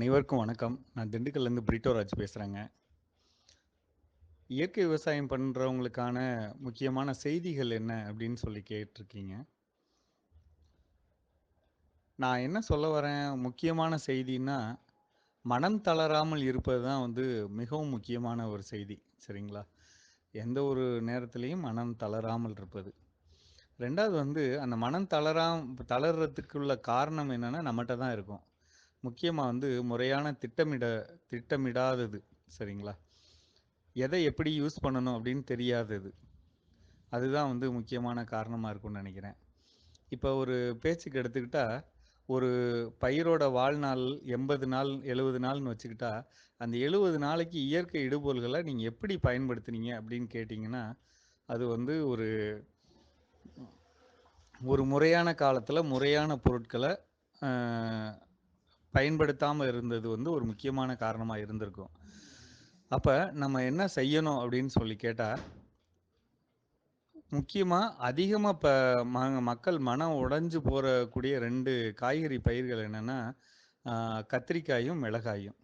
அனைவருக்கும் வணக்கம். நான் திண்டுக்கல்லேருந்து பிரிட்டோராஜ் பேசுகிறேங்க இயற்கை விவசாயம் பண்ணுறவங்களுக்கான முக்கியமான செய்திகள் என்ன அப்படின்னு சொல்லி கேட்டிருக்கீங்க. நான் என்ன சொல்ல வரேன்? முக்கியமான செய்தின்னா மனம் தளராமல் இருப்பது தான் வந்து மிகவும் முக்கியமான ஒரு செய்தி சரிங்களா? எந்த ஒரு நேரத்துலையும் மனம் தளராமல் இருப்பது. ரெண்டாவது வந்து அந்த மனம் தளராம் தளர்றதுக்குள்ள காரணம் என்னென்னா நம்மகிட்ட தான் இருக்கும். முக்கியமாக வந்து முறையான திட்டமிட திட்டமிடாதது. சரிங்களா? எதை எப்படி யூஸ் பண்ணணும் அப்படின்னு தெரியாதது. அதுதான் வந்து முக்கியமான காரணமாக இருக்கும்னு நினைக்கிறேன். இப்போ ஒரு பேச்சுக்கு எடுத்துக்கிட்டால் ஒரு பயிரோட வாழ்நாள் எண்பது நாள் எழுபது நாள்னு வச்சுக்கிட்டா அந்த எழுபது நாளைக்கு இயற்கை இடுபொருள்களை நீங்கள் எப்படி பயன்படுத்துனீங்க அப்படின்னு கேட்டிங்கன்னா அது வந்து ஒரு ஒரு முறையான காலத்தில் முறையான பொருட்களை பயன்படுத்தாமல் இருந்தது வந்து ஒரு முக்கியமான காரணமாக இருந்திருக்கும். அப்போ நம்ம என்ன செய்யணும் அப்படின்னு சொல்லி கேட்டால் முக்கியமாக அதிகமாக இப்போ ம மக்கள் மனம் உடைஞ்சு போகக்கூடிய ரெண்டு காய்கறி பயிர்கள் என்னென்னா கத்திரிக்காயும் மிளகாயும்.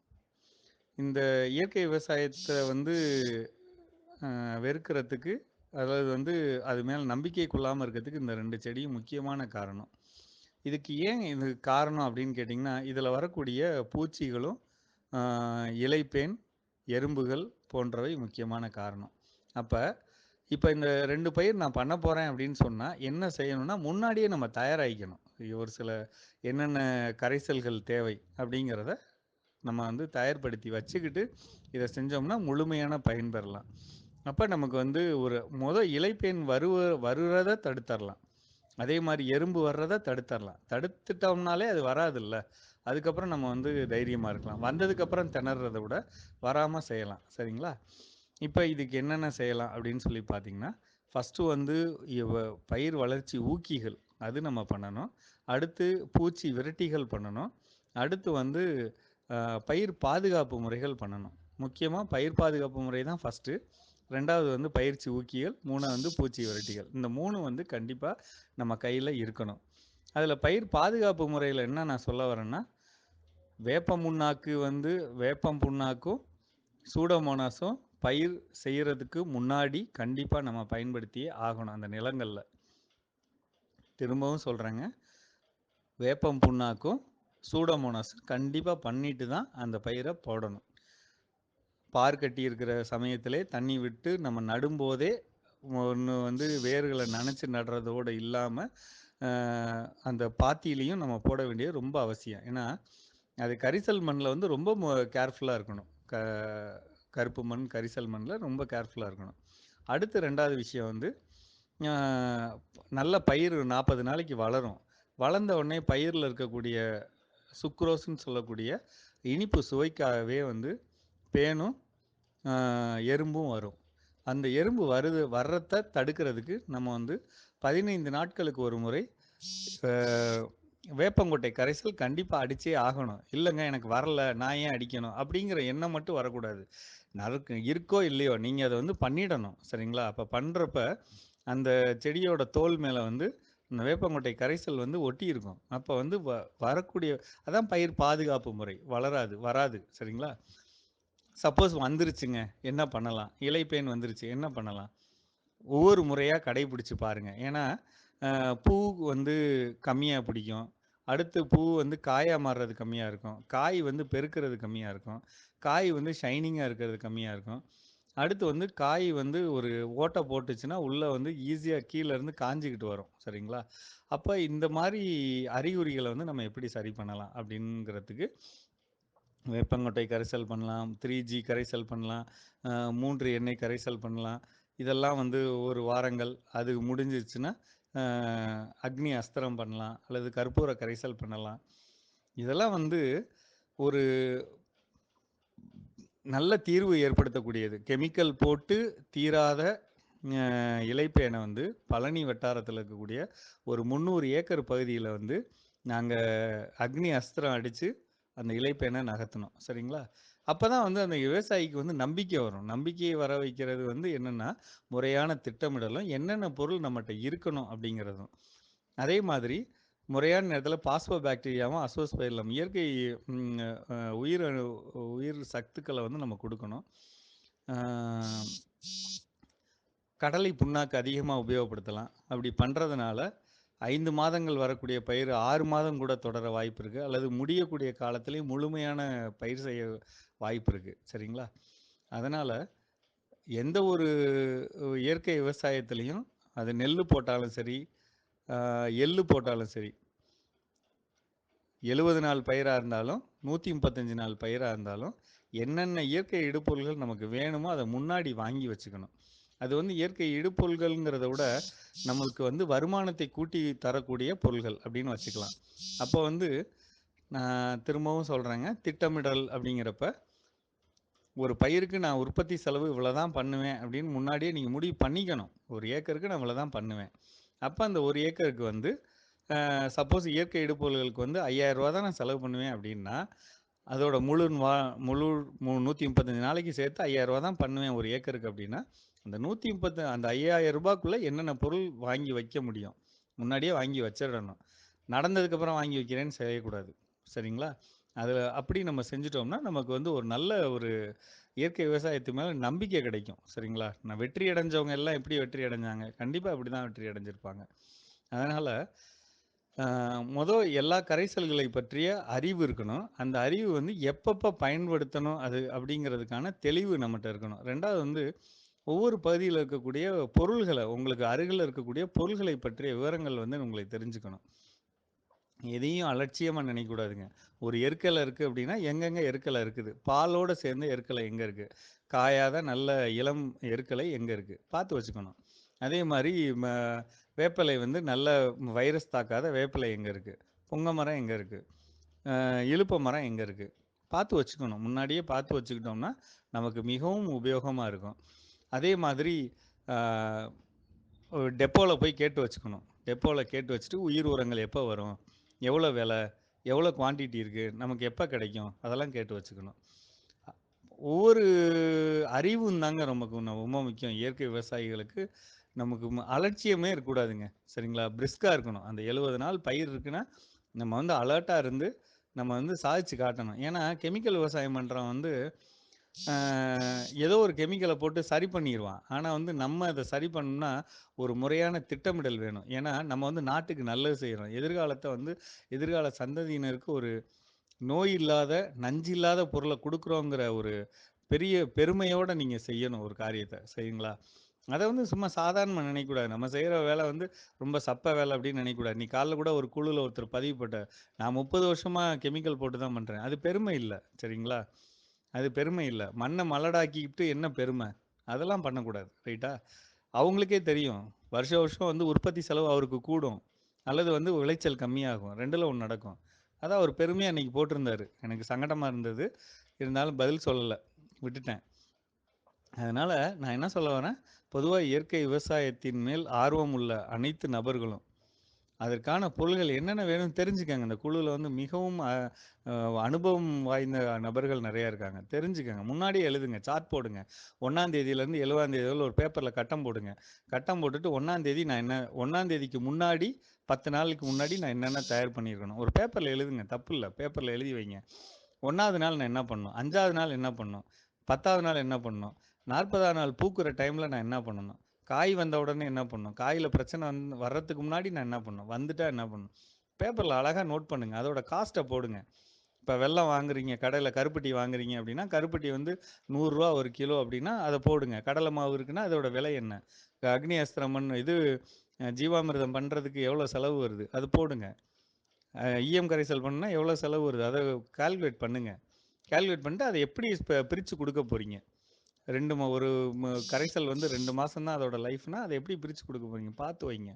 இந்த இயற்கை விவசாயத்தை வந்து வெறுக்கிறதுக்கு அதாவது வந்து அது மேலே நம்பிக்கை கொள்ளாமல் இருக்கிறதுக்கு இந்த ரெண்டு செடியும் முக்கியமான காரணம். இதுக்கு ஏன் இது காரணம் அப்படின்னு கேட்டிங்கன்னா இதில் வரக்கூடிய பூச்சிகளும் இலைப்பேன் எறும்புகள் போன்றவை முக்கியமான காரணம். அப்போ இப்போ இந்த ரெண்டு பயிர் நான் பண்ண போகிறேன் அப்படின்னு சொன்னால் என்ன செய்யணும்னா முன்னாடியே நம்ம தயாராகிக்கணும். ஒரு சில என்னென்ன கரைசல்கள் தேவை அப்படிங்கிறத நம்ம வந்து தயார்படுத்தி வச்சுக்கிட்டு இதை செஞ்சோம்னா முழுமையான பயன் பெறலாம். அப்போ நமக்கு வந்து ஒரு முத இலைப்பேன் வருவ வருகிறத தடுத்தரலாம். அதே மாதிரி எறும்பு வர்றதை தடுத்தரலாம். தடுத்துட்டோம்னாலே அது வராதுல்ல. அதுக்கப்புறம் நம்ம வந்து தைரியமாக இருக்கலாம். வந்ததுக்கப்புறம் திணறதை விட வராமல் செய்யலாம். சரிங்களா? இப்போ இதுக்கு என்னென்ன செய்யலாம் அப்படின்னு சொல்லி பார்த்தீங்கன்னா ஃபஸ்ட்டு வந்து பயிர் வளர்ச்சி ஊக்கிகள் அது நம்ம பண்ணணும். அடுத்து பூச்சி விரட்டிகள் பண்ணணும். அடுத்து வந்து பயிர் பாதுகாப்பு முறைகள் பண்ணணும். முக்கியமாக பயிர் பாதுகாப்பு முறை தான் ஃபஸ்ட்டு ரெண்டாவது வந்து பயிற்சி ஊக்கிகள் மூணாவது வந்து பூச்சி விரட்டிகள். இந்த மூணு வந்து கண்டிப்பாக நம்ம கையில் இருக்கணும். அதில் பயிர் பாதுகாப்பு முறையில் என்ன நான் சொல்ல வரேன்னா வேப்ப முன்னாக்கு வந்து வேப்பம் புண்ணாக்கும் சூடோமோனாஸும் பயிர் செய்கிறதுக்கு முன்னாடி கண்டிப்பாக நம்ம பயன்படுத்தியே ஆகணும் அந்த நிலங்களில். திரும்பவும் சொல்கிறேங்க வேப்பம் புண்ணாக்கும் சூடோமோனாஸ் கண்டிப்பாக பண்ணிட்டு தான் அந்த பயிரை போடணும். பார் கட்டி இருக்கிற சமயத்திலே தண்ணி விட்டு நம்ம நடும்போதே ஒன்று வந்து வேர்களை நனைச்சி நடுறதோடு இல்லாமல் அந்த பாத்தியிலையும் நம்ம போட வேண்டியது ரொம்ப அவசியம். ஏன்னா அது கரிசல் மண்ணில் வந்து ரொம்ப கேர்ஃபுல்லாக இருக்கணும். க கருப்பு மண் கரிசல் மண்ணில் ரொம்ப கேர்ஃபுல்லாக இருக்கணும். அடுத்து ரெண்டாவது விஷயம் வந்து நல்ல பயிர் நாற்பது நாளைக்கு வளரும். வளர்ந்த உடனே பயிரில் இருக்கக்கூடிய சுக்ரோஸ்ன்னு சொல்லக்கூடிய இனிப்பு சுவைக்காகவே வந்து பேனும் எறும்பும் வரும். அந்த எறும்பு வருது வர்றத தடுக்கிறதுக்கு நம்ம வந்து பதினைந்து நாட்களுக்கு ஒரு முறை வேப்பங்கொட்டை கரைசல் கண்டிப்பாக அடித்தே ஆகணும். இல்லைங்க எனக்கு வரல நான் ஏன் அடிக்கணும்? அப்படிங்கிற எண்ணம் மட்டும் வரக்கூடாது. நறுக்கு இருக்கோ இல்லையோ நீங்கள் அதை வந்து பண்ணிடணும் சரிங்களா? அப்போ பண்ணுறப்ப அந்த செடியோட தோல் மேலே வந்து இந்த வேப்பங்கொட்டை கரைசல் வந்து ஒட்டி இருக்கும் அப்போ வந்து வ வரக்கூடிய அதான் பயிர் பாதுகாப்பு முறை. வளராது வராது சரிங்களா? சப்போஸ் வந்துருச்சுங்க என்ன பண்ணலாம்? இலைப்பேன் வந்துருச்சு என்ன பண்ணலாம்? ஒவ்வொரு முறையாக கடைபிடிச்சு பாருங்கள் ஏன்னா பூ வந்து கம்மியாக பிடிக்கும். அடுத்து பூ வந்து காயாக மாறுறது கம்மியாக இருக்கும். காய் வந்து பெருக்கிறது கம்மியாக இருக்கும். காய் வந்து ஷைனிங்காக இருக்கிறது கம்மியாக இருக்கும். அடுத்து வந்து காய் வந்து ஒரு ஓட்டை போட்டுச்சுன்னா உள்ளே வந்து ஈஸியாக கீழேருந்து காஞ்சிக்கிட்டு வரும். சரிங்களா? அப்போ இந்த மாதிரி அறிகுறிகளை வந்து நம்ம எப்படி சரி பண்ணலாம் அப்படிங்கிறதுக்கு வேப்பங்கொட்டை கரைசல் பண்ணலாம் த்ரீ ஜி கரைசல் பண்ணலாம் மூன்று எண்ணெய் கரைசல் பண்ணலாம். இதெல்லாம் வந்து ஒரு வாரங்கள். அது முடிஞ்சிருச்சுன்னா அக்னி அஸ்திரம் பண்ணலாம் அல்லது கற்பூர கரைசல் பண்ணலாம். இதெல்லாம் வந்து ஒரு நல்ல தீர்வு ஏற்படுத்தக்கூடியது. கெமிக்கல் போட்டு தீராத இலைப்பேனை வந்து பழனி வட்டாரத்தில் இருக்கக்கூடிய ஒரு முந்நூறு ஏக்கர் பகுதியில் வந்து நாங்கள் அக்னி அஸ்திரம் அடித்து அந்த இலைப்பேனை நகர்த்தணும் சரிங்களா? அப்போ தான் வந்து அந்த விவசாயிக்கு வந்து நம்பிக்கை வரும். நம்பிக்கையை வர வைக்கிறது வந்து என்னென்னா முறையான திட்டமிடலும் என்னென்ன பொருள் நம்மகிட்ட இருக்கணும் அப்படிங்கிறதும். அதே மாதிரி முறையான நேரத்தில பாஸ்போபாக்டீரியாவும், அசோஸ்பைரில்லம் இயற்கை உயிர் உயிர் சத்துக்களை வந்து நம்ம கொடுக்கணும். கடலை புண்ணாக்கு அதிகமாக உபயோகப்படுத்தலாம். அப்படி பண்ணுறதுனால ஐந்து மாதங்கள் வரக்கூடிய பயிர் ஆறு மாதம் கூட தொடர வாய்ப்பு இருக்குது அல்லது முடியக்கூடிய காலத்திலேயும் முழுமையான பயிர் செய்ய வாய்ப்பு இருக்குது சரிங்களா? அதனால் எந்த ஒரு இயற்கை விவசாயத்துலேயும் அது நெல் போட்டாலும் சரி, எள்ளு போட்டாலும் சரி 70 நாள் பயிராக இருந்தாலும், 135 நாள் பயிராக இருந்தாலும், என்னென்ன இயற்கை இடுபொருள்கள் நமக்கு வேணுமோ அதை முன்னாடி வாங்கி வச்சுக்கணும். அது வந்து இயற்கை இடுபொருள்கள்ங்கிறத விட, நம்மளுக்கு வந்து வருமானத்தை கூட்டி தரக்கூடிய பொருள்கள் அப்படின்னு வச்சுக்கலாம். அப்போ வந்து நான் திரும்பவும் சொல்கிறேங்க திட்டமிடல் அப்படிங்கிறப்ப ஒரு பயிருக்கு நான் உற்பத்தி செலவு இவ்வளோ தான் பண்ணுவேன் அப்படின்னு முன்னாடியே நீங்கள் முடிவு பண்ணிக்கணும். ஒரு ஏக்கருக்கு நான் இவ்வளோ தான் பண்ணுவேன். அப்போ அந்த ஒரு ஏக்கருக்கு வந்து சப்போஸ் இயற்கை இடுபொருள்களுக்கு வந்து ஐயாயிரம் ரூபா தான் நான் செலவு பண்ணுவேன் அப்படின்னா, அதோட முழு வா முழு மு 135 நாளைக்கு சேர்த்து ரூ. 5000 தான் பண்ணுவேன் ஒரு ஏக்கருக்கு அப்படின்னா, அந்த 130 அந்த ஐயாயிரம் ரூபாய்க்குள்ளே என்னென்ன பொருள் வாங்கி வைக்க முடியும்? முன்னாடியே வாங்கி வச்சிடணும். நடந்ததுக்கப்புறம் வாங்கி வைக்கிறேன்னு செய்யக்கூடாது. சரிங்களா? அதில் அப்படி நம்ம செஞ்சுட்டோம்னா, நமக்கு வந்து ஒரு நல்ல ஒரு இயற்கை விவசாயத்து மேலே நம்பிக்கை கிடைக்கும். சரிங்களா? நான் வெற்றி அடைஞ்சவங்க எல்லாம் எப்படி வெற்றி அடைஞ்சாங்க? கண்டிப்பாக அப்படி தான் வெற்றி அடைஞ்சிருப்பாங்க. அதனால் மொதல் எல்லா கரைசல்களை பற்றிய அறிவு இருக்கணும். அந்த அறிவு வந்து எப்பப்போ பயன்படுத்தணும் அது அப்படிங்கிறதுக்கான தெளிவு நம்மகிட்ட இருக்கணும். ரெண்டாவது வந்து ஒவ்வொரு பகுதியில் இருக்கக்கூடிய பொருள்களை உங்களுக்கு அருகில் இருக்கக்கூடிய பொருள்களை பற்றிய விவரங்கள் வந்து உங்களுக்கு தெரிஞ்சுக்கணும். எதையும் அலட்சியமாக நினைக்கக்கூடாதுங்க. ஒரு எருக்கலை இருக்குது அப்படின்னா, எங்கெங்கே எருக்கலை இருக்குது? பாலோடு சேர்ந்த எருக்கலை எங்கே இருக்குது காயாத நல்ல இளம் எருக்கலை எங்கே இருக்குது பார்த்து வச்சுக்கணும். அதே மாதிரி ம வேப்பிலை வந்து நல்ல வைரஸ் தாக்காத வேப்பிலை எங்கே இருக்குது புங்க மரம் எங்கே இருக்குது இழுப்ப மரம் எங்கே இருக்குது பார்த்து வச்சுக்கணும். முன்னாடியே பார்த்து வச்சுக்கிட்டோம்னா, நமக்கு மிகவும் உபயோகமாக இருக்கும். அதே மாதிரி டெப்போவில் போய் கேட்டு வச்சுக்கணும். டெப்போவில் கேட்டு வச்சுட்டு உயிர் உரங்கள் எப்போ வரும்? எவ்வளோ விலை? எவ்வளோ குவான்டிட்டி இருக்குது நமக்கு எப்போ கிடைக்கும்? அதெல்லாம் கேட்டு வச்சுக்கணும். ஒவ்வொரு அறிவும் தாங்க நமக்கு ரொம்ப முக்கியம். இயற்கை விவசாயிகளுக்கு நமக்கு அலட்சியமே இருக்கக்கூடாதுங்க. சரிங்களா? பிரிஸ்க்காக இருக்கணும். அந்த 70 நாள் பயிர் இருக்குன்னா, நம்ம வந்து அலர்ட்டாக இருந்து, நம்ம வந்து சாதிச்சு காட்டணும். ஏன்னா, கெமிக்கல் விவசாயம் பண்ணுறவன் வந்து ஏதோ ஒரு கெமிக்கலை போட்டு சரி பண்ணிடுவான் ஆனால் வந்து நம்ம அதை சரி பண்ணணும்னா, ஒரு முறையான திட்டமிடல் வேணும். ஏன்னா, நம்ம வந்து நாட்டுக்கு நல்லது செய்கிறோம் எதிர்காலத்தை வந்து எதிர்கால சந்ததியினருக்கு ஒரு நோய் இல்லாத, நஞ்சு இல்லாத பொருளை கொடுக்குறோங்கிற ஒரு பெரிய பெருமையோடு நீங்கள் செய்யணும் ஒரு காரியத்தை சரிங்களா? அதை வந்து சும்மா சாதாரணமாக நினைக்கக்கூடாது. நம்ம செய்கிற வேலை வந்து ரொம்ப சப்ப வேலை அப்படின்னு நினைக்கக்கூடாது. நீ காலைல கூட ஒரு குழுல ஒருத்தர் பதிவு நான் முப்பது வருஷமாக கெமிக்கல் போட்டு தான் பண்ணுறேன் அது பெருமை இல்லை சரிங்களா? அது பெருமை இல்லை மண்ணை மலடாக்கிக்கிட்டு என்ன பெருமை? அதெல்லாம் பண்ணக்கூடாது. ரைட்டா? அவங்களுக்கே தெரியும். வருஷ வருஷம் வந்து உற்பத்தி செலவு அவருக்கு கூடும். அல்லது வந்து விளைச்சல் கம்மியாகும். 2ல 1 நடக்கும். அதான் அவர் பெருமையாக அன்னைக்கு போட்டிருந்தாரு. எனக்கு சங்கடமாக இருந்தது. இருந்தாலும் பதில் சொல்லலை விட்டுட்டேன். அதனால் நான் என்ன சொல்ல வரேன், பொதுவாக இயற்கை விவசாயத்தின் மேல் ஆர்வம் உள்ள அனைத்து நபர்களும், அதற்கான பொருள்கள் என்னென்ன வேணும்னு தெரிஞ்சுக்கங்க. இந்த குழுவில் வந்து மிகவும் அனுபவம் வாய்ந்த நபர்கள் நிறையா இருக்காங்க. தெரிஞ்சுக்கங்க. முன்னாடியே எழுதுங்க. சார்ட் போடுங்க. 1ஆம் தேதியிலேருந்து 70ஆம் தேதி ஒரு பேப்பரில் கட்டம் போடுங்க. கட்டம் போட்டுட்டு 1ஆம் தேதி நான் என்ன 1ஆம் தேதிக்கு முன்னாடி 10 நாளுக்கு முன்னாடி நான் என்னென்ன தயார் பண்ணியிருக்கணும். ஒரு பேப்பரில் எழுதுங்க. தப்பில்ல. பேப்பரில் எழுதி வைங்க. ஒன்றாவது நாள் நான் என்ன பண்ணணும்? அஞ்சாவது நாள் என்ன பண்ணணும்? 10வது நாள் என்ன பண்ணணும்? 40ஆவது நாள் பூக்குற டைமில் நான் என்ன பண்ணணும்? காய் வந்த உடனே என்ன பண்ணும் காயில் பிரச்சனை வந்து வர்றதுக்கு முன்னாடி நான் என்ன பண்ணும் வந்துட்டா என்ன பண்ணும் பேப்பரில் அழகாக நோட் பண்ணுங்கள் அதோட காஸ்ட்டை போடுங்க. இப்போ வெள்ளம் வாங்குறீங்க, கடையில் கருப்பட்டி வாங்குறீங்க அப்படின்னா, கருப்பட்டி வந்து நூறுரூவா ஒரு கிலோ அப்படின்னா, அதை போடுங்க. கடலை மாவு இருக்குன்னா, அதோட விலை என்ன? அக்னி அஸ்திரம் இது அ ஜீவாமிர்தம் எவ்வளோ செலவு வருது? அது போடுங்க. இஎம் கரைசல் பண்ணுன்னா எவ்வளோ செலவு வருது? அதை கால்குலேட் பண்ணுங்கள் கால்குலேட் பண்ணிட்டு அதை எப்படி இப்போ பிரித்து குடுக்க போகிறீங்க ரெண்டு மா ஒரு ம கரைசல் வந்து 2 மாசம் தான் அதோட லைஃப்னா, அத எப்படி பிரிச்சு குடுக்க போறீங்க? பார்த்து வைங்க.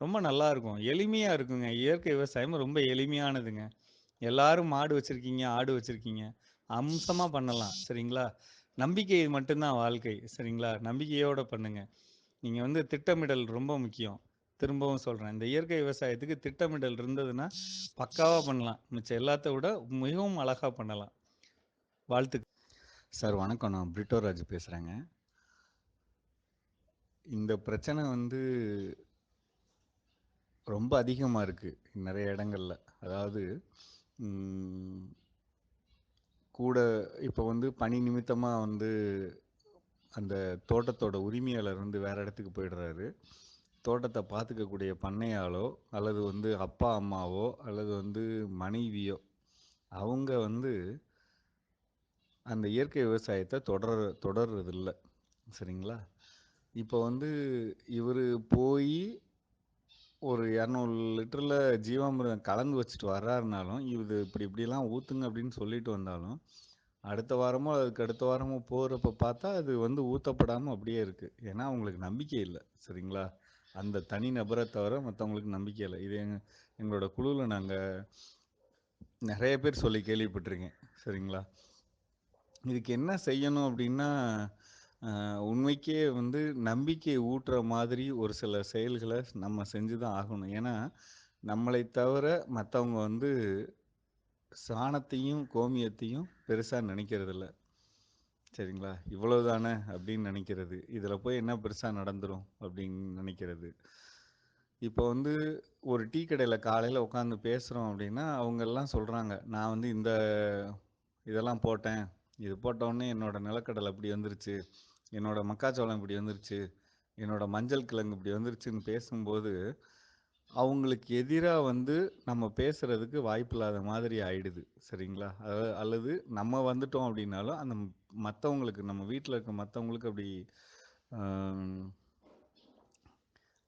ரொம்ப நல்லா இருக்கும் எளிமையா இருக்குங்க. இயற்கை விவசாயம் ரொம்ப எளிமையானதுங்க. எல்லாரும் மாடு வச்சிருக்கீங்க, ஆடு வச்சிருக்கீங்க. அம்சமா பண்ணலாம். சரிங்களா? நம்பிக்கை மட்டும் தான் வாழ்க்கை. சரிங்களா? நம்பிக்கையோட பண்ணுங்க. நீங்க வந்து திட்டமிடல் ரொம்ப முக்கியம். திரும்பவும் சொல்றேன். இந்த இயற்கை விவசாயத்துக்கு திட்டமிடல் இருந்ததுன்னா, பக்காவா பண்ணலாம். மிச்சம் எல்லாத்த விட மிகவும் அழகா பண்ணலாம். வாழ்த்துக் சார் வணக்கம். நான் பிரிட்டோ ராஜ் இந்த பிரச்சனை வந்து ரொம்ப அதிகமாக இருக்குது நிறைய இடங்கள்ல. அதாவது கூட இப்போ வந்து பணி நிமித்தமாக வந்து அந்த தோட்டத்தோட உரிமையாளர் வந்து வேறு இடத்துக்கு போயிடுறாரு. தோட்டத்தை பார்த்துக்கக்கூடிய பண்ணையாளோ, அல்லது வந்து அப்பா, அம்மாவோ, அல்லது வந்து மனைவியோ, அவங்க வந்து அந்த இயற்கை விவசாயத்தை தொடர் இல்லை சரிங்களா? இப்போ வந்து இவர் போய் ஒரு இரநூறு லிட்டரில் ஜீவாமிர்தம் கலந்து வச்சுட்டு வர்றாருனாலும், இது இப்படி இப்படிலாம் ஊற்றுங்க அப்படின்னு சொல்லிட்டு வந்தாலும், அடுத்த வாரமோ, அதுக்கு அடுத்த வாரமோ போகிறப்ப பார்த்தா, அது வந்து ஊற்றப்படாமல் அப்படியே இருக்குது ஏன்னா அவங்களுக்கு நம்பிக்கை இல்லை சரிங்களா? அந்த தனி நபரை தவிர மற்றவங்களுக்கு நம்பிக்கை இல்லை இது எங்க எங்களோட குழுவில் நாங்கள் நிறைய பேர் சொல்லி கேள்விப்பட்டிருக்கேன். சரிங்களா? இதுக்கு என்ன செய்யணும் அப்படின்னா, உண்மைக்கே வந்து நம்பிக்கை ஊட்டுற மாதிரி ஒரு சில செயல்களை நம்ம செஞ்சு தான் ஆகணும். ஏன்னா, நம்மளை தவிர மற்றவங்க வந்து சாணத்தையும், கோமியத்தையும் பெருசாக நினைக்கிறதில்ல சரிங்களா? இவ்வளவுதானே அப்படின்னு நினைக்கிறது இதில் போய் என்ன பெருசாக நடந்துரும் அப்படின்னு நினைக்கிறது இப்போ வந்து ஒரு டீ கடையில் காலையில் உட்காந்து பேசுகிறோம் அப்படின்னா, அவங்கெல்லாம் சொல்கிறாங்க "நான் வந்து இந்த இதெல்லாம் போட்டேன். இது போட்டவுடனே என்னோட நிலக்கடலை இப்படி வந்துருச்சு. என்னோட மக்காச்சோளம் இப்படி வந்துருச்சு. என்னோட மஞ்சள் கிழங்கு இப்படி வந்துருச்சுன்னு" பேசும்போது, அவங்களுக்கு எதிராக வந்து நம்ம பேசுறதுக்கு வாய்ப்பில்லாத மாதிரி ஆயிடுது. சரிங்களா? அதாவது அல்லது நம்ம வந்துட்டோம் அப்படின்னாலும், அந்த மற்றவங்களுக்கு நம்ம வீட்டில் இருக்க மற்றவங்களுக்கு அப்படி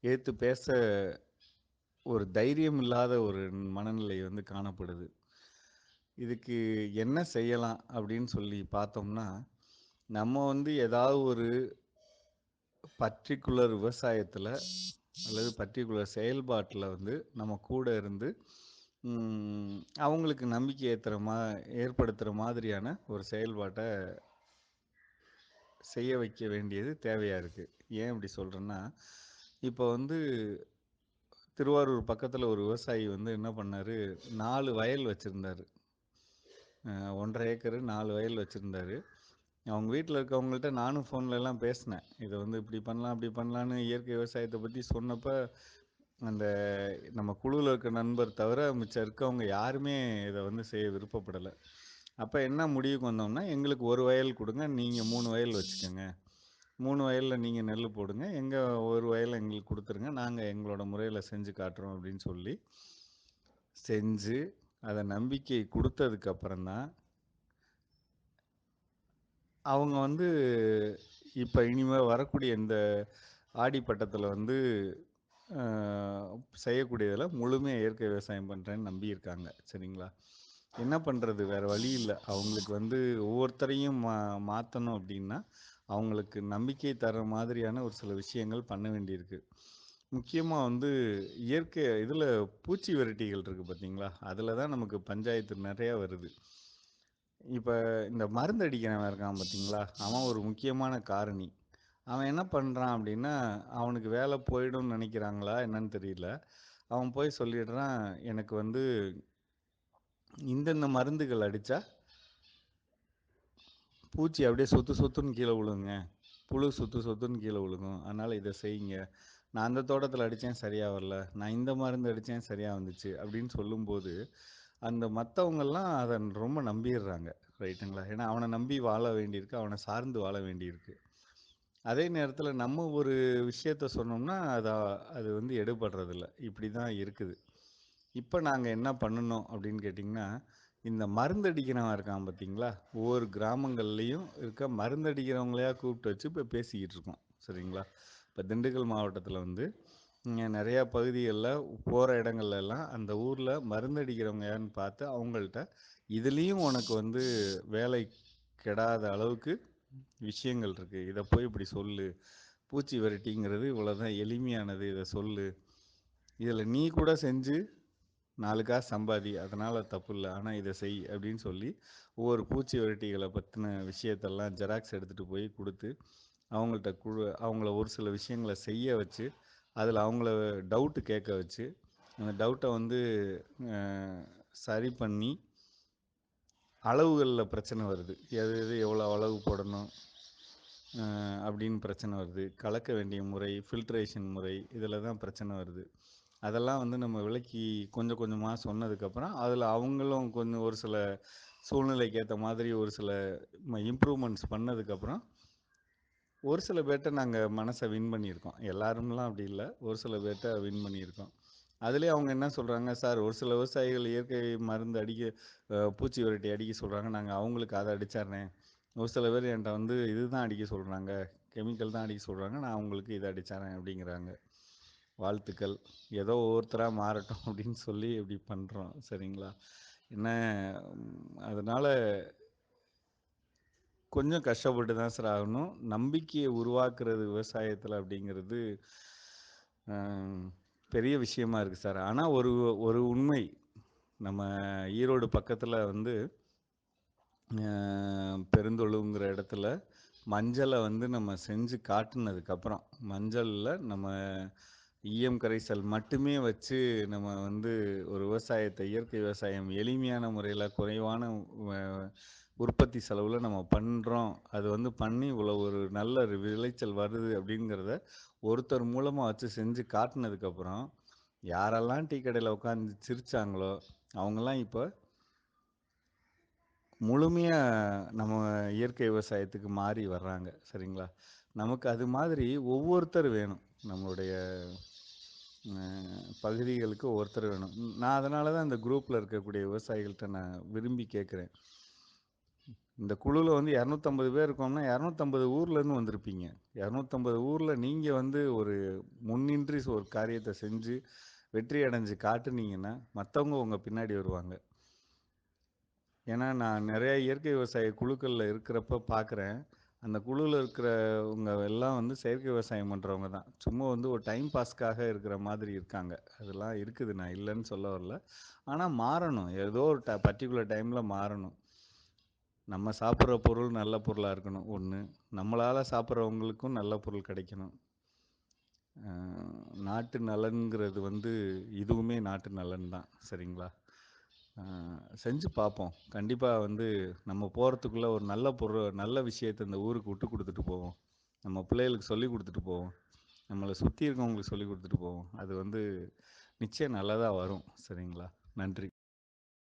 ஏற்று பேச ஒரு தைரியம் இல்லாத ஒரு மனநிலை வந்து காணப்படுது. இதுக்கு என்ன செய்யலாம் அப்படின்னு சொல்லி பார்த்தோம்னா, நம்ம வந்து ஏதாவது ஒரு பர்ட்டிகுலர் விவசாயத்தில் அல்லது பர்ட்டிகுலர் செயல்பாட்டில் வந்து நம்ம கூட இருந்து, அவங்களுக்கு நம்பிக்கை ஏற்றுற மா ஏற்படுத்துகிற மாதிரியான ஒரு செயல்பாட்டை செய்ய வைக்க வேண்டியது தேவையாக இருக்குது ஏன் இப்படி சொல்கிறேன்னா இப்போ வந்து திருவாரூர் பக்கத்தில் ஒரு விவசாயி வந்து என்ன பண்ணார் நாலு வயல் வச்சுருந்தார். அ 1 1/2 ஏக்கரு 4 வயல் வச்சுருந்தாரு அவங்க வீட்டில் இருக்கவங்கள்ட்ட நானும் ஃபோன்லலாம் பேசினேன். இதை வந்து இப்படி பண்ணலாம், அப்படி பண்ணலான்னு இயற்கை விவசாயத்தை பற்றி சொன்னப்போ அந்த நம்ம குழுவில் இருக்க நண்பர் தவிர மிச்சம் இருக்கவங்க யாருமே இதை வந்து செய்ய விருப்பப்படலை அப்போ என்ன முடிவுக்கு வந்தோம்னா, எங்களுக்கு ஒரு வயல் கொடுங்க நீங்கள் மூணு வயல் வச்சுக்கோங்க மூணு வயலில் நீங்கள் நெல் போடுங்க. எங்கள் ஒரு வயலை எங்களுக்கு கொடுத்துருங்க நாங்கள் எங்களோட முறையில் செஞ்சு காட்டுறோம் அப்படின்னு சொல்லி, செஞ்சு அதை நம்பிக்கை கொடுத்ததுக்கு அப்புறம்தான் அவங்க வந்து இப்போ இனிமேல் வரக்கூடிய இந்த ஆடிப்பட்டத்தில் வந்து செய்யக்கூடியதில் முழுமையாக இயற்கை விவசாயம் பண்ணுறேன்னு நம்பியிருக்காங்க. சரிங்களா? என்ன பண்ணுறது வேறு வழி இல்லை அவங்களுக்கு வந்து ஒவ்வொருத்தரையும் மா மாற்றணும் அப்படின்னா, அவங்களுக்கு நம்பிக்கை தர மாதிரியான ஒரு சில விஷயங்கள் பண்ண வேண்டியிருக்கு. முக்கியமா வந்து இயற்கை இதுல பூச்சி விரட்டிகள் இருக்கு பார்த்தீங்களா? அதுல தான் நமக்கு பஞ்சாயத்து நிறையா வருது. இப்ப இந்த மருந்து அடிக்கிறவன் இருக்கான் பார்த்தீங்களா? அவன் ஒரு முக்கியமான காரணி. அவன் என்ன பண்றான் அப்படின்னா, அவனுக்கு வேலை போயிடும்னு நெனைக்கிறாங்களா என்னன்னு தெரியல. அவன் போய் சொல்லிடுறான், எனக்கு வந்து இந்தந்த மருந்துகள் அடிச்சா பூச்சி அப்படியே சொத்து சொத்துன்னு கீழ விழுங்க. புழு சொத்து சொத்துன்னு கீழ விழுகும். அதனால இத செய்யுங்க. நான் அந்த தோட்டத்தில் அடித்தேன் சரியாக வரல. நான் இந்த மருந்து அடித்தேன் சரியாக வந்துச்சு. அப்படின்னு சொல்லும்போது, அந்த மற்றவங்கெல்லாம் அதை ரொம்ப நம்பிடுறாங்க ரைட்டுங்களா? ஏன்னா அவனை நம்பி வாழ வேண்டியிருக்கு. அவனை சார்ந்து வாழ வேண்டியிருக்கு. அதே நேரத்தில் நம்ம ஒரு விஷயத்த சொன்னோம்னா, அதை அது வந்து எடுபடுறதில்ல. இப்படி தான் இருக்குது. இப்போ நாங்கள் என்ன பண்ணணும் அப்படின்னு கேட்டிங்கன்னா இந்த மருந்தடிக்கிறவன் இருக்கான் பார்த்தீங்களா? ஒவ்வொரு கிராமங்கள்லேயும் இருக்க மருந்தடிக்கிறவங்களையா கூப்பிட்டு வச்சு இப்போ பேசிக்கிட்டு இருக்கோம். சரிங்களா? இப்போ திண்டுக்கல் மாவட்டத்தில் வந்து இங்கே நிறையா பகுதிகளில் போகிற இடங்கள்ல எல்லாம் அந்த ஊரில் மருந்தடிக்கிறவங்க யாருன்னு பார்த்து அவங்கள்ட்ட, இதுலேயும் உனக்கு வந்து வேலை கெடாத அளவுக்கு விஷயங்கள் இருக்குது இதை போய் இப்படி சொல்லு. பூச்சி விரட்டிங்கிறது இவ்வளோதான் எளிமையானது. இதை சொல்லு. இதில் நீ கூட செஞ்சு 4 சம்பாதி அதனால் தப்பு இல்லை ஆனால் இதை செய் அப்படின்னு சொல்லி, ஒவ்வொரு பூச்சி விரட்டிகளை பற்றின விஷயத்தெல்லாம் ஜெராக்ஸ் எடுத்துகிட்டு போய் கொடுத்து அவங்கள்ட்ட குழு அவங்கள ஒரு சில விஷயங்கள செய்ய வச்சு, அதில் அவங்கள டவுட்டு கேட்க வச்சு, அந்த டவுட்டை வந்து சரி பண்ணி, அளவுகளில் பிரச்சனை வருது. எது எது எவ்வளோ அளவு போடணும் அப்படின்னு பிரச்சனை வருது. கலக்க வேண்டிய முறை, ஃபில்ட்ரேஷன் முறை இதில் தான் பிரச்சனை வருது. அதெல்லாம் வந்து நம்ம விளக்கி கொஞ்சம் கொஞ்சமாக சொன்னதுக்கப்புறம், அதில் அவங்களும் கொஞ்சம் ஒரு சில சூழ்நிலைக்கு ஏற்ற மாதிரி ஒரு சில ம இம்ப்ரூவ்மெண்ட்ஸ் பண்ணதுக்கப்புறம் ஒரு சில பேர்ட்ட நாங்கள் மனசை வின் பண்ணியிருக்கோம். எல்லாரும்லாம் அப்படி இல்லை ஒரு சில பேர்ட்ட வின் பண்ணியிருக்கோம். அதிலே அவங்க என்ன சொல்கிறாங்க "சார் ஒரு சில விவசாயிகள் இயற்கை மருந்து அடிக்க பூச்சி விரட்டி அடிக்க சொல்கிறாங்க நாங்கள் அவங்களுக்கு அதை அடிச்சர்றேன். ஒரு சில பேர் என்கிட்ட வந்து இதுதான் அடிக்க சொல்கிறாங்க கெமிக்கல் தான் அடிக்க சொல்கிறாங்க நான் அவங்களுக்கு இதை அடித்தாரேன் அப்படிங்கிறாங்க. வாழ்த்துக்கள். ஏதோ ஒவ்வொருத்தராக மாறட்டும் அப்படின்னு சொல்லி இப்படி பண்ணுறோம் சரிங்களா? என்ன அதனால கொஞ்சம் கஷ்டப்பட்டு தான் சார் ஆகணும். நம்பிக்கையை உருவாக்குறது விவசாயத்தில் அப்படிங்கிறது பெரிய விஷயமா இருக்குது சார். ஆனால் ஒரு ஒரு உண்மை. நம்ம ஈரோடு பக்கத்தில் வந்து பெருந்தொழுங்கிற இடத்துல மஞ்சளை வந்து நம்ம செஞ்சு காட்டுனதுக்கப்புறம், மஞ்சளில் நம்ம ஈயம் கரைசல் மட்டுமே வச்சு நம்ம வந்து ஒரு விவசாயத்தை இயற்கை விவசாயம் எளிமையான முறையில் குறைவான உற்பத்தி செலவில் நம்ம பண்ணுறோம் அது வந்து பண்ணி இவ்வளோ ஒரு நல்ல ஒரு விளைச்சல் வருது அப்படிங்கிறத ஒருத்தர் மூலமாக வச்சு செஞ்சு காட்டினதுக்கப்புறம் யாரெல்லாம் டீ கடையில் உட்காந்து சிரிச்சாங்களோ, அவங்கெல்லாம் இப்போ முழுமையாக நம்ம இயற்கை விவசாயத்துக்கு மாறி வர்றாங்க. சரிங்களா? நமக்கு அது மாதிரி ஒவ்வொருத்தர் வேணும். நம்மளுடைய பகுதிகளுக்கு ஒருத்தர் வேணும். நான் அதனால தான் இந்த குரூப்பில் இருக்கக்கூடிய விவசாயிகள்கிட்ட நான் விரும்பி கேட்குறேன் இந்த குழுவில் வந்து 250 பேர் இருக்கோம்னா, 250 ஊர்லேருந்து வந்திருப்பீங்க. இரநூத்தம்பது ஊரில் நீங்கள் வந்து ஒரு முன்னின்றி ஒரு காரியத்தை செஞ்சு வெற்றி அடைஞ்சு காட்டுனீங்கன்னா, மற்றவங்க உங்கள் பின்னாடி வருவாங்க. ஏன்னா, நான் நிறையா இயற்கை விவசாய குழுக்களில் இருக்கிறப்ப பார்க்குறேன். அந்த குழுவில் இருக்கிறவங்க எல்லாம் வந்து செயற்கை விவசாயம் பண்ணுறவங்க தான். சும்மா வந்து ஒரு டைம் பாஸ்க்காக இருக்கிற மாதிரி இருக்காங்க. அதெல்லாம் இருக்குது. நான் இல்லைன்னு சொல்ல வரல. ஆனால் மாறணும். ஏதோ ஒரு ட பர்ட்டிகுலர் டைமில் மாறணும். நம்ம சாப்பிட்ற பொருள் நல்ல பொருளாக இருக்கணும், ஒன்று நம்மளால் சாப்பிட்றவங்களுக்கும் நல்ல பொருள் கிடைக்கணும். நாட்டு நலன்கிறது வந்து இதுவுமே நாட்டு நலன் தான். சரிங்களா? செஞ்சு பார்ப்போம். கண்டிப்பாக வந்து நம்ம போகிறதுக்குள்ளே ஒரு நல்ல பொருள் நல்ல விஷயத்தை இந்த ஊருக்கு விட்டு கொடுத்துட்டு போவோம். நம்ம பிள்ளைகளுக்கு சொல்லிக் கொடுத்துட்டு போவோம். நம்மளை சுற்றி இருக்கவங்களுக்கு சொல்லிக் கொடுத்துட்டு போவோம். அது வந்து நிச்சயம் நல்லதாக வரும். சரிங்களா? நன்றி.